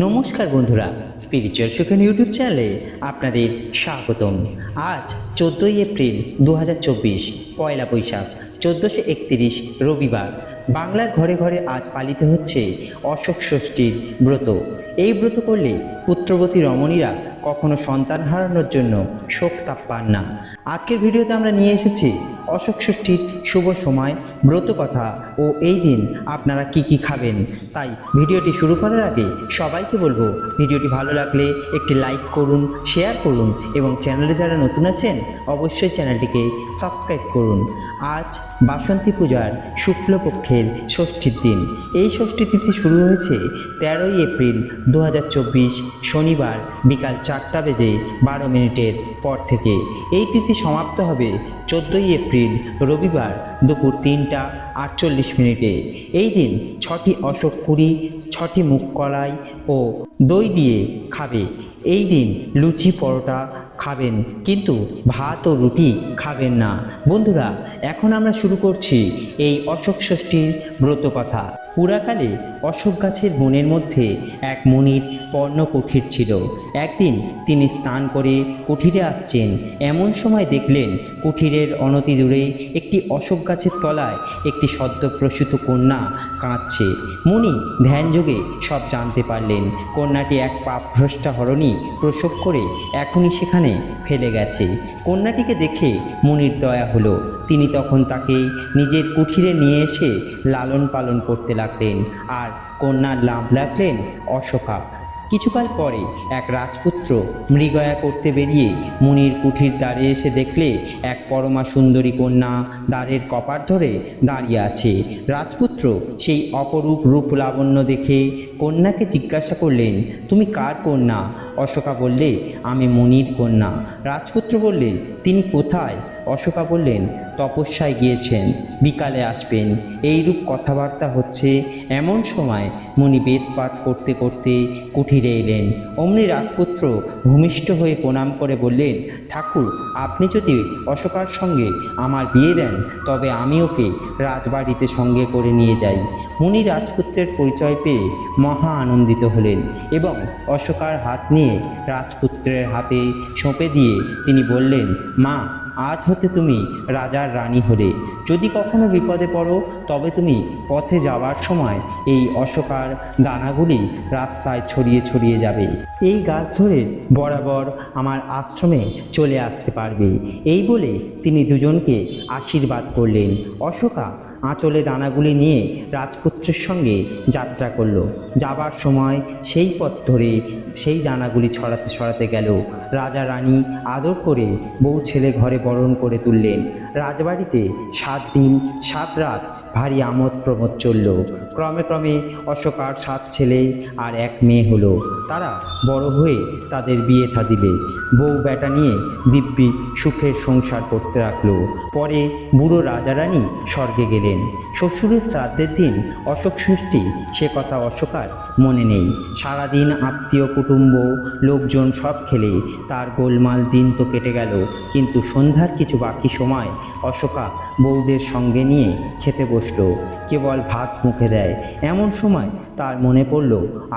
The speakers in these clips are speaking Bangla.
নমস্কার বন্ধুরা স্পিরিচুয়াল সুখেন ইউটিউব চ্যানেলে আপনাদের স্বাগতম। আজ চোদ্দোই এপ্রিল দু হাজার চব্বিশ, পয়লা বৈশাখ, চোদ্দোশো একত্রিশ, রবিবার। বাংলার ঘরে ঘরে আজ পালিত হচ্ছে অশোক ষষ্ঠীর ব্রত। এই ব্রত করলে পুত্রবতী রমণীরা কখনো সন্তান হারানোর জন্য শোক তাপ পান না। আজকের ভিডিওতে আমরা নিয়ে এসেছি অশোক ষষ্ঠীর শুভ সময়, ব্রত কথা ও এই দিন আপনারা কি কি খাবেন? তাই ভিডিওটি শুরু করার আগে সবাইকে বলব, ভিডিওটি ভালো লাগলে একটি লাইক করুন, শেয়ার করুন এবং চ্যানেলে যারা নতুন আছেন, অবশ্যই চ্যানেলটিকে সাবস্ক্রাইব করুন। আজ বাসন্তী পূজার শুক্লপক্ষের ষষ্ঠীর দিন। এই ষষ্ঠী তিথি শুরু হয়েছে তেরোই এপ্রিল দু হাজার চব্বিশ শনিবার বিকাল চারটা বেজে বারো মিনিটের পর থেকে। এই তিথি সমাপ্ত হবে চোদ্দোই এপ্রিল রবিবার দুপুর তিনটা আটচল্লিশ মিনিটে। এই দিন ছটি অশোক কুড়ি ছটি মুখ কলাই ও দই দিয়ে খাবে। এই দিন লুচি, পরোটা খাবেন, কিন্তু ভাত ও রুটি খাবেন না। বন্ধুরা, এখন আমরা শুরু করছি এই অশোক ষষ্ঠীর ব্রত কথা। পুরাকালে অশোক গাছের বনের মধ্যে এক মনির পর্ণ কুঠির ছিল। একদিন তিনি স্নান করে কুঠিরে আসছেন। এমন সময় দেখলেন কুঠিরের অনতি দূরে একটি অশোক গাছের তলায় একটি সদ্য প্রসূত কন্যা কাঁদছে। মুনি ধ্যানযোগে সব জানতে পারলেন। কন্যাটি এক পাপভ্রষ্টা হরণী প্রসব করে এখনই সেখানে ফেলে গেছে। কন্যাটিকে দেখে মুনির দয়া হলো। তিনি তখন তাকে নিজের কুঠিরে নিয়ে এসে লালন পালন করতে আর কন্যার নাম রাখলেন অশোকা কিছুকাল পরে এক রাজপুত্র মৃগয়া করতে বেরিয়ে মুনির কুঠির দ্বারে এসে দেখলে এক পরমা সুন্দরী কন্যা দ্বারের কপার ধরে দাঁড়িয়ে আছে। রাজপুত্র সেই অপরূপ রূপ লাবণ্য দেখে কন্যাকে জিজ্ঞাসা করলেন, তুমি কার কন্যা? অশোকা বললে, আমি মুনির কন্যা। রাজপুত্র বললে, তিনি কোথায়? অশোকা বললেন, তপস্যায় গিয়েছেন, বিকালে আসবেন। এইরূপ কথাবার্তা হচ্ছে এমন সময় মুনি বেদ পাঠ করতে করতে কুঠিরে এলেন। অমনি রাজপুত্র ভূমিষ্ঠ হয়ে প্রণাম করে বললেন, ঠাকুর, আপনি যদি অশোকার সঙ্গে আমার বিয়ে দেন, তবে আমি ওকে রাজবাড়িতে সঙ্গে করে নিয়ে যাই। মুনি রাজপুত্রের পরিচয় পেয়ে মহা আনন্দিত হলেন এবং অশোকার হাত নিয়ে রাজপুত্রের হাতে সঁপে দিয়ে তিনি বললেন, মা আজ হতে তুমি রাজার রানী হলে। যদি কখনো বিপদে পড়ো, তবে তুমি পথে যাওয়ার সময় এই অশোকার দানাগুলি রাস্তায় ছড়িয়ে ছড়িয়ে যাবে। এই গাছ ধরে বরাবর আমার আশ্রমে চলে আসতে পারবে। এই বলে তিনি দুজনকে আশীর্বাদ করলেন। অশোকা আঁচলে দানাগুলি নিয়ে রাজপুত্রের সঙ্গে যাত্রা করল। যাবার সময় সেই পথ ধরে সেই দানাগুলি ছড়াতে ছড়াতে গেল। রাজা রানী আদর করে বউ ছেলে ঘরে বরণ করে তুললেন। রাজবাড়িতে সাত দিন, সাত রাত ভারী আমোদ প্রমোদ চলল। ক্রমে ক্রমে অশোকার সাত ছেলে আর এক মেয়ে হলো। তারা বড় হয়ে তাদের বিয়ে থা দিলে। বউ বেটা নিয়ে দিব্যি সুখের সংসার করতে রাখল। পরে বুড়ো রাজারানী স্বর্গে গেলেন। শ্বশুরের শ্রাদ্ধের দিন অশোক সৃষ্টি সে কথা অশোকার মনে নেই। সারাদিন আত্মীয়, কুটুম্ব, লোকজন সব খেলে। তার গোলমাল দিন তো কেটে গেল। কিন্তু সন্ধ্যার কিছু বাকি সময় অশোকা বউদের সঙ্গে নিয়ে খেতে বসল, কেবল ভাত মুখে দেয়। এমন সময় তার মনে পড়ল,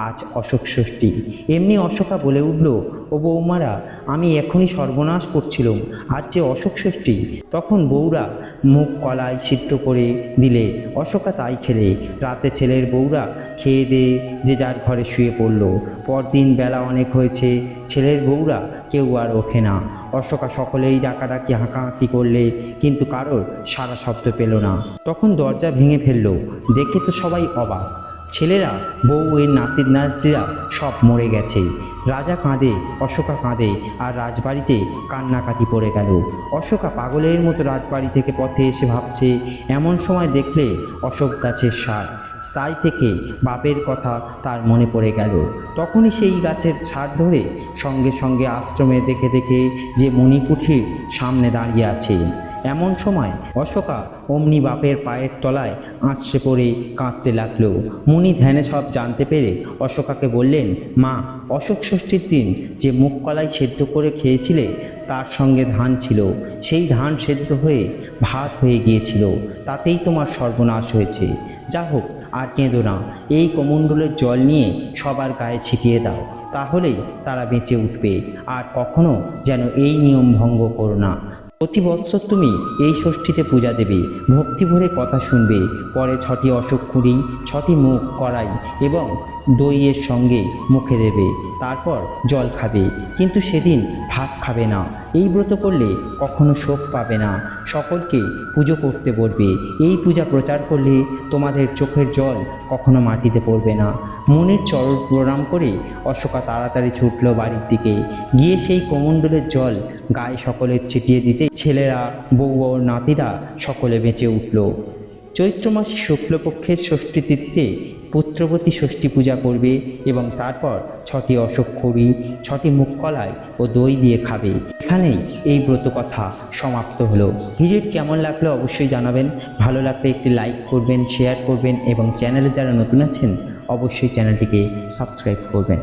আজ অশোক ষষ্ঠী। এমনি অশোকা বলে উঠল, ও বৌমারা, আমি এখনই সর্বনাশ করছিলাম। আজ যে অশোক ষষ্ঠী, তখন বউরা মুখ কলায় সিদ্ধ করে দিলে, অশোকা তাই খেলে। রাতে ছেলের বউরা খেয়ে দিয়ে যে যার ঘরে শুয়ে পড়ল। পরদিন বেলা অনেক হয়েছে ছেলের বউরা কেউ আর ওঠে না। অশোকা সকলেই ডাকাডাকি, হাঁকাহাঁকি করলে, কিন্তু কারোর সারা শব্দ পেল না। তখন দরজা ভেঙে ফেলল। দেখে তো সবাই অবাক। ছেলেরা, বউ এর নাতির নাতিরা সব মরে গেছে। রাজা কাঁদে, অশোকা কাঁদে, আর রাজবাড়িতে কান্নাকাটি পড়ে গেল। অশোকা পাগলের মতো রাজবাড়ি থেকে পথে এসে ভাবছে, এমন সময় দেখলে অশোক গাছের সার। তাই থেকে বাপের কথা তার মনে পড়ে গেল। তখনই সেই গাছের ছাড় ধরে সঙ্গে সঙ্গে আশ্রমে দেখে দেখে যে মণিকুঠির সামনে দাঁড়িয়ে আছে। এমন সময় অশোকা অমনি বাপের পায়ের তলায় আঁচড়ে পড়ে কাঁদতে লাগল। মুনি ধ্যানে সব জানতে পেরে অশোকাকে বললেন, মা, অশোক ষষ্ঠীর দিন যে মুখ কলাই সেদ্ধ করে খেয়েছিলে, তার সঙ্গে ধান ছিল। সেই ধান সেদ্ধ হয়ে ভাত হয়ে গিয়েছিল। তাতেই তোমার সর্বনাশ হয়েছে। যা হোক, আর কেঁদো না। এই কমণ্ডলের জল নিয়ে সবার গায়ে ছিটিয়ে দাও। তাহলেই তারা বেঁচে উঠবে। আর কখনো যেন এই নিয়ম ভঙ্গ করো না। প্রতি বৎসর তুমি এই ষষ্ঠীতে পূজা দেবে, ভক্তি ভরে কথা শুনবে, পরে ছটি অশোক খুঁড়ি, ছটি মুখ করাই এবং দইয়ের সঙ্গে মুখে দেবে। তারপর জল খাবে। কিন্তু সেদিন ভাত খাবে না। এই ব্রত করলে কখনো শোক পাবে না। সকলকে পুজো করতে বলবে। এই পূজা প্রচার করলে তোমাদের চোখের জল কখনো মাটিতে পড়বে না। মনের চরণ প্রণাম করে অশোকা তাড়াতাড়ি ছুটলো বাড়ির দিকে। গিয়ে সেই কমণ্ডলের জল গায়ে সকলের ছিটিয়ে দিতে ছেলেরা, বউ ও নাতিরা সকলে বেঁচে উঠল। চৈত্র মাসে শুক্লপক্ষের ষষ্ঠী তিথিতে পুত্রবতী ষষ্ঠী পূজা করবে এবং তারপর ছটি অশোক খড়ি, ছটি মুখকলাই ও দই দিয়ে খাবে। এখানেই এই ব্রত কথা সমাপ্ত হলো। ভিডিওটি কেমন লাগল অবশ্যই জানাবেন। ভালো লাগলে একটি লাইক করবেন, শেয়ার করবেন এবং চ্যানেলে যারা নতুন আছেন, অবশ্যই চ্যানেলটিকে সাবস্ক্রাইব করবেন।